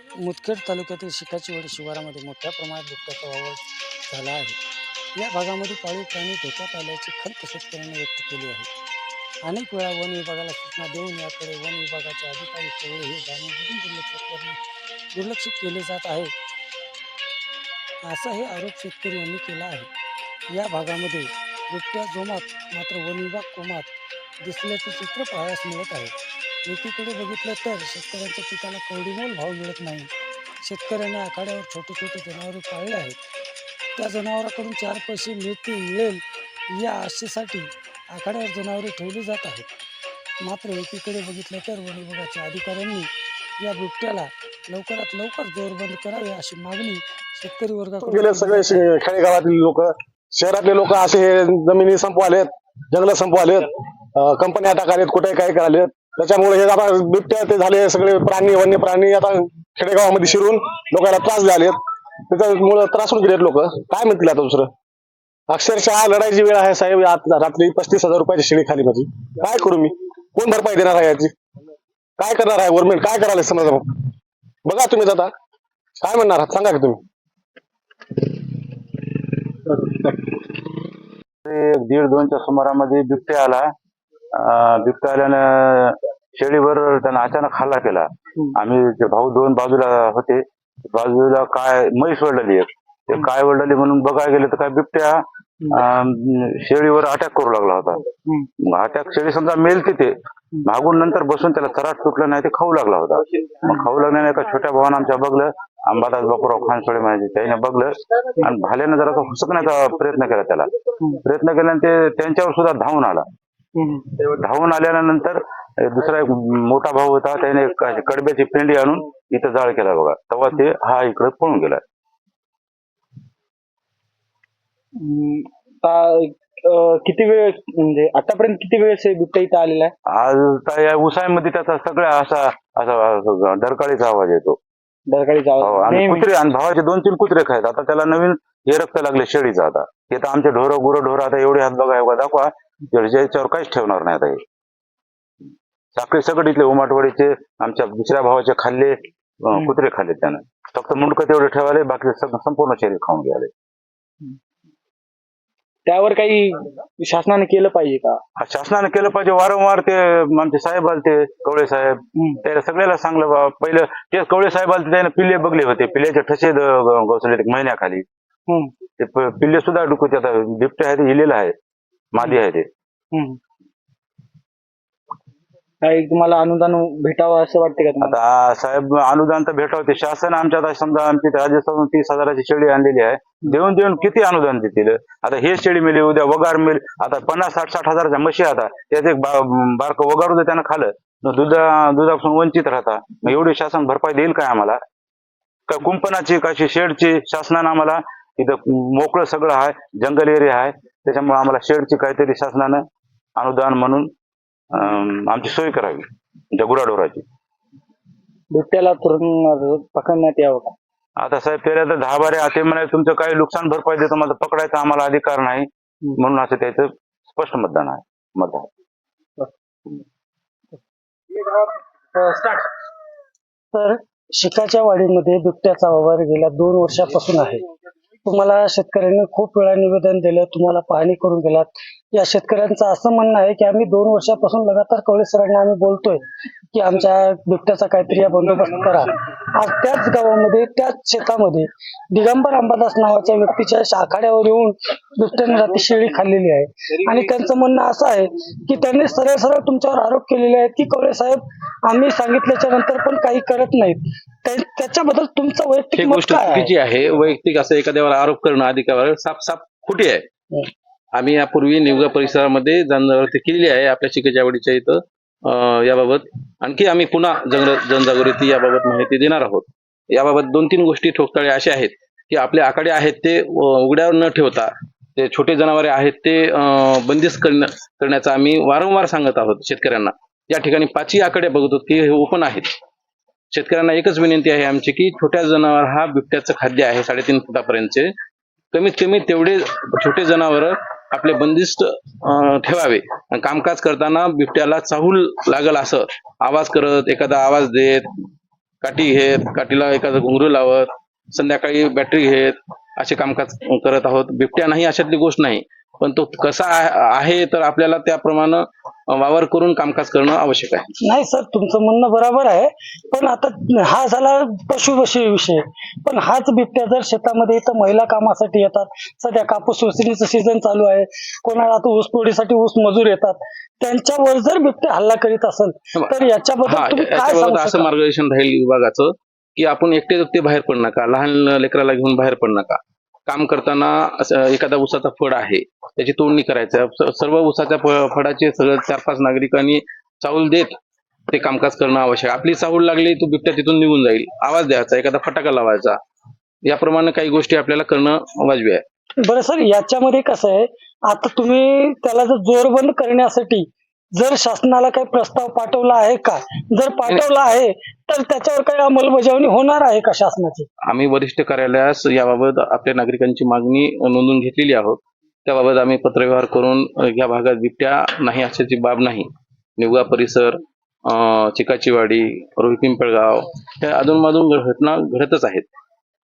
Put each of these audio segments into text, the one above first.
मुदखेड तालुक्यातील शिकाचीवाडी शिवारामध्ये मोठ्या प्रमाणात बिबट्याचा वावर झाला आहे. या भागामध्ये पाळीव प्राणी धोक्यात आल्याची खंत शेतकऱ्यांनी व्यक्त केली आहे. अनेक वेळा वन विभागाला सूचना देऊन याकडे वन विभागाचे अधिकारी केवळ हे जाणून दुर्लक्षित दुर्लक्ष करणे दुर्लक्षित केले जात आहे. असा हे आरोप शेतकरी यांनी केला आहे. या भागामध्ये बिबट्या जोमात मात्र वन विभाग कोमात दिसल्याचे चित्र पाहायला मिळत आहे. एकीकडे बघितलं तर शेतकऱ्यांच्या पिकाला कवडीमोल भाव मिळत नाही. शेतकऱ्यांनी आखाड्यावर छोटे छोटे जनावरे पाळले आहेत. त्या जनावराकडून चार पैसे मिळतील मिळेल या आशेसाठी आखाड्यावर जनावरे ठेवली जात आहेत. मात्र एकीकडे बघितलं तर वन विभागाच्या अधिकाऱ्यांनी या बिबट्याला लवकरात लवकर जोरबंद करावे अशी मागणी शेतकरी वर्गाकडून गेले सगळे शे- खेडेगावातील लोक शहरातले लोक असे हे जमिनी संपवालेत जंगल संपवालेत कंपन्या टाकालेत कुठे काय करालेत. त्याच्यामुळे हे आता बिबट्या ते झाले सगळे प्राणी वन्य प्राणी आता खेडेगावामध्ये शिरून लोकांना त्रास झालेत त्याच्यामुळे त्रासून गेलेत लोक. काय म्हणतील आता दुसरं? अक्षरशः लढायची वेळ आहे साहेब. रात्री पस्तीस हजार रुपयाची शेळी खाली माझी. काय करू मी? कोण भरपाई देणार आहे याची? काय करणार आहे गव्हर्नमेंट काय करायला समजा बघा तुम्ही आता. काय म्हणणार आहात? सांगा की तुम्ही? दीड दोनच्या सुमारामध्ये बिबट्या आला. अं, बिबट्या आल्यानं शेळीवर त्यानं अचानक हल्ला केला. आम्ही भाऊ दोन बाजूला होते. बाजूला काय म्हैस वळली एक. ते काय वळली म्हणून बघायला गेले तर काय बिबट्या शेळीवर अटॅक करू लागला होता. अटॅक शेळी समजा मेल तिथे. मागून नंतर बसून त्याला तराट सुटलं नाही ते खाऊ लागला होता. मग खाऊ लागल्याने एका छोट्या भावानं आमच्या बघलं. अंबादास बापूराव खानसोळे म्हणजे त्याने बघलं. आणि भाल्यानं जरा हुसकण्याचा प्रयत्न केला त्याला. प्रयत्न केल्याने ते त्यांच्यावर सुद्धा धावून आला. धावून आल्यानंतर दुसरा एक मोठा भाऊ होता त्याने कडब्याची पेंडी आणून इथं जाळ केला बघा. तेव्हा ते हा इकडे पळून गेला. किती वेळ म्हणजे आतापर्यंत किती वेळेस हे बिबट्या इथं आलेला आहे? आज त्या या उसामध्ये त्याचा सगळ्या असा असा डरकाळीचा आवाज येतो. डरकाळीचा हो, आवाज आणि नेहमी. कुत्रे आणि भावाचे दोन तीन कुत्रे खायत. आता त्याला नवीन हे रक्त लागले शेळीचं आता. हे तर आमचे ढोरं गुरं ढोरं आता एवढे हात बघा एवढा दाखवा याच्यावर काहीच ठेवणार नाही आता हे. साखळी सगळं इथले उमाटवाडीचे आमच्या दुसऱ्या भावाचे खाल्ले. कुत्रे खाल्ले त्यानं. फक्त मुंडकं तेवढे ठेवाले बाकी सगळं संपूर्ण शरीर खाऊन घ्याले त्यावर काही शासनाने केलं पाहिजे का? शासनाने केलं पाहिजे. वारंवार ते आमचे साहेब आलते कवळे साहेब. त्याला सगळ्याला सांगलं बा पहिलं ते कवळे साहेब आलते त्याने पिल्ले बघले होते. पिल्ल्याचे ठसे ते महिन्याखाली. ते पिल्ले सुद्धा डुकवते. आता बिबटे आहे ते हिलेलं आहे. मादी आहे ते. हम्म. काही तुम्हाला अनुदान भेटावं असं वाटतं का तुम्हाला? आता साहेब अनुदान तर भेटावते शासन आमच्या आता समजा आमची राजस्थान तीस हजाराची शेळी आणलेली आहे. देऊन देऊन किती अनुदान देतील? आता हे शेळी मिळेल उद्या वगार मिळेल आता पन्नास साठ साठ हजाराच्या म्हशी आता. त्यात एक बा- बारकं वगार होतं त्यानं खाल्लं मग दुधा दुधापासून वंचित राहता. मग एवढी शासन भरपाई देईल काय आम्हाला? का कुंपणाची कशी शेडची शासनानं आम्हाला इथं मोकळं सगळं आहे जंगल एरिया आहे. त्याच्यामुळे आम्हाला शेडची काहीतरी शासनानं अनुदान म्हणून आमची सोय करावी त्या गुराढोराची. बिबट्याला पकडण्यात यावं का? आता साहेब त्याला तर दहा बारे ते म्हणाले तुमचं काही नुकसान भरपाई देतो मला पकडायचा आम्हाला अधिकार नाही. म्हणून असं त्याचं स्पष्ट मतदान आहे मतदान तर शिकाच्या वाडीमध्ये बिबट्याचा वावर गेल्या दोन वर्षापासून आहे. तुम्हाला शेतकऱ्यांनी खूप वेळा निवेदन दिलं तुम्हाला पाहणी करून गेलात या शेतकऱ्यांचं असं म्हणणं आहे की आम्ही दोन वर्षापासून लगातार कवळे सरांना आम्ही बोलतोय. की आमच्या बिबट्याचा काहीतरी बंदोबस्त करा. आज त्याच गावामध्ये त्याच शेतामध्ये दिगंबर अंबादास नावाच्या व्यक्तीच्या आखाड्यावर येऊन बिबट्याने रात्री शेळी खाल्लेली आहे. आणि त्यांचं म्हणणं असं आहे की त्यांनी सरळ सरळ तुमच्यावर आरोप केलेले आहेत की कवळे साहेब आम्ही सांगितल्याच्या नंतर पण काही करत नाहीत. त्या- त्याच्याबद्दल तुमचं वैयक्तिक गोष्ट? चुकीची आहे. वैयक्तिक असं एखाद्यावर आरोप करणं अधिकारावर साफ साफ खोटी आहे. आम्ही यापूर्वी निवगा परिसरामध्ये जनजागृती केलेली आहे. आपल्या शिकेच्यावाडीच्या इथं. अं, याबाबत आणखी आम्ही पुन्हा जन जनजागृती याबाबत माहिती देणार आहोत. याबाबत दोन तीन गोष्टी ठोकताळे अशा आहेत की आपले आकडे आहेत ते उघड्यावर न ठेवता ते छोटे जनावरे आहेत ते बंदिस्त करण्या करण्याचा आम्ही वारंवार सांगत आहोत शेतकऱ्यांना. या ठिकाणी पाचही आकडे बघतो की हे ओपन आहेत. शेतकऱ्यांना एकच विनंती आहे आमची की छोट्या जनावर हा बिबट्याचं खाद्य आहे साडेतीन फुटापर्यंतचे. कमीत कमी तेवढे छोटे जनावर आपले बंदिस्त ठेवावे. कामकाज करताना बिबट्याला चाहूल लागल असं. आवाज करत एखादा आवाज देत काठी घेत काठीला एखादं घुंगरू लावत संध्याकाळी बॅटरी घेत असे कामकाज करत आहोत. बिबट्या नाही अशातली गोष्ट नाही. पण तो कसा आहे- तर आपल्याला त्याप्रमाणे वावर करून कामकाज करणं आवश्यक आहे. नाही सर तुमचं म्हणणं बरोबर आहे. पण आता हा झाला पशुविषयी विषय. पण हाच बिबट्या जर शेतामध्ये इथं महिला कामासाठी येतात सध्या कापूस वेचणीचं सीझन चालू आहे. कोणाला आता ऊस तोडीसाठी ऊस मजूर येतात. त्यांच्यावर जर बिबट्या हल्ला करीत असेल तर याच्याबद्दल असं? मार्गदर्शन राहील विभागाचं की आपण एकटे एकटे बाहेर पडू नका. लहान लेकराला घेऊन बाहेर पडू नका. काम करताना एखादा उसाचा फड आहे त्याची तोडणी करायचं सर्व उसाच्या फडाचे सगळं चार पाच नागरिकांनी चावल देत ते कामकाज करणं आवश्यक आहे. आपली चावल लागली तो बिबट्या तिथून निघून जाईल. आवाज द्यायचा एखादा फटाका लावायचा. याप्रमाणे काही गोष्टी आपल्याला करणं वाजवी आहे. बरं सर याच्यामध्ये कसं आहे आता तुम्ही त्याला जर जोरबंद करण्यासाठी जर शासनाला काही प्रस्ताव पाठवला आहे का? जर पाठवला आहे तर त्याच्यावर काही अंमलबजावणी होणार आहे का शासनाची? आम्ही वरिष्ठ कार्यालयास याबाबत आपल्या नागरिकांची मागणी नोंदवून घेतलेली आहोत. त्याबाबत आम्ही पत्रव्यवहार करून अ, या भागात बिबट्या नाही अशाची बाब नाही. निवगा परिसर अ, चिकाचीवाडी रोही पिंपळगाव या अधूनमधून घटना घडतच आहेत.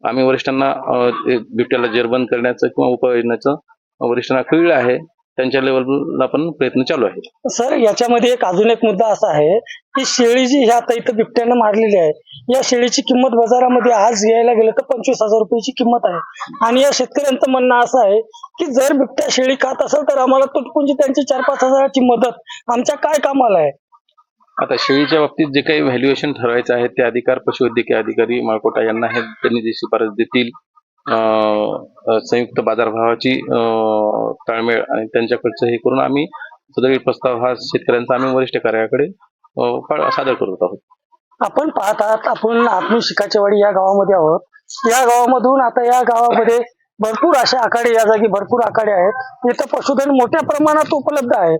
आम्ही वरिष्ठांना अ, ते बिबट्याला जेरबंद करण्याचं किंवा उपाययोजनाचं वरिष्ठांना कळलं आहे. त्यांच्या लेवलला पण प्रयत्न चालू आहे. सर याच्यामध्ये एक अजून एक मुद्दा असा आहे की शेळी जी ह्या आता इथं बिबट्यानं मारलेली आहे. या शेळीची किंमत बाजारामध्ये आज घ्यायला गेलं तर पंचवीस हजार रुपयाची किंमत आहे. आणि या शेतकऱ्यांचं म्हणणं असं आहे की जर बिबट्या शेळी खात असेल तर आम्हाला तुटपुंजी त्यांची चार पाच हजाराची मदत आमच्या काय कामाला आहे? आता शेळीच्या बाबतीत जे काही व्हॅल्युएशन ठरवायचं आहे ते अधिकार पशुवैद्यकीय अधिकारी माळकोटा यांना हे त्यांनी जी शिफारस देतील. संयुक्त बाजारभावाची ताळमेळ आणि त्यांच्याकडचं हे करून आम्ही सदरील प्रस्ताव हा शेतकऱ्यांचा आम्ही वरिष्ठ कार्याकडे सादर करत आहोत. आपण पाहत आहात आपण आत्मशिकाच्या वाडी या गावामध्ये आहोत. या गावामधून आता या गावामध्ये भरपूर अशा आखाडे या जागी भरपूर आखाडे आहेत. इथं पशुधन मोठ्या प्रमाणात उपलब्ध आहे.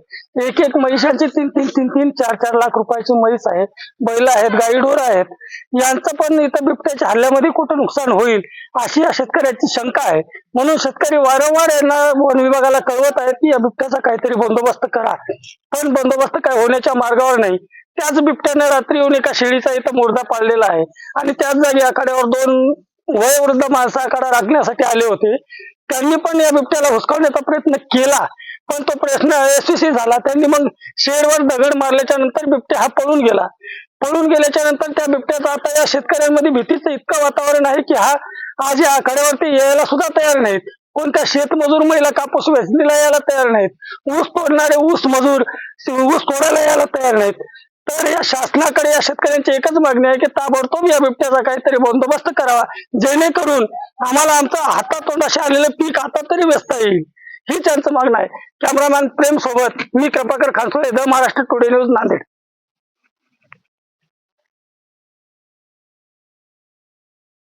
एक एक महिषांची तीन तीन तीन तीन चार चार लाख रुपयाची म्हैस आहेत. बैल आहेत गाईडोर आहेत. यांचं पण इथं बिबट्याच्या हल्ल्यामध्ये कुठं नुकसान होईल अशी या शेतकऱ्याची शंका आहे. म्हणून शेतकरी वारंवार यांना वन विभागाला कळवत आहेत की या बिबट्याचा काहीतरी बंदोबस्त करा. पण बंदोबस्त काय होण्याच्या मार्गावर नाही. त्याच बिबट्याने रात्री येऊन एका शेळीचा इथं मुर्दा पाळलेला आहे. आणि त्याच जागी आखाड्यावर दोन वयोवृद्ध माणसाकडे आखाडा राखण्यासाठी आले होते. त्यांनी पण या बिबट्याला हुसकावण्याचा प्रयत्न केला. पण तो प्रश्न यशस्वी झाला. त्यांनी मग शेडवर दगड मारल्याच्या नंतर बिबट्या हा पळून गेला. पळून गेल्याच्यानंतर त्या बिबट्याचा आता या शेतकऱ्यांमध्ये भीतीचं इतकं वातावरण आहे की हा आज या आखाड्यावरती यायला सुद्धा तयार नाहीत. कोणत्या शेतमजूर महिला कापूस वेचणीला यायला तयार नाहीत. ऊस तोडणारे ऊस मजूर ऊस तोडायला यायला तयार नाहीत. तर या शासनाकडे या शेतकऱ्यांची एकच मागणी आहे की ताबडतोब या बिबट्याचा काहीतरी बंदोबस्त करावा. जेणेकरून आम्हाला आमचं हातातोंडाशी आलेलं पीक आता तरी व्यस्त येईल. ही त्यांचं मागणं आहे. कॅमेरामॅन प्रेम सोबत मी Kripakar Khansole the Maharashtra today news Nanded.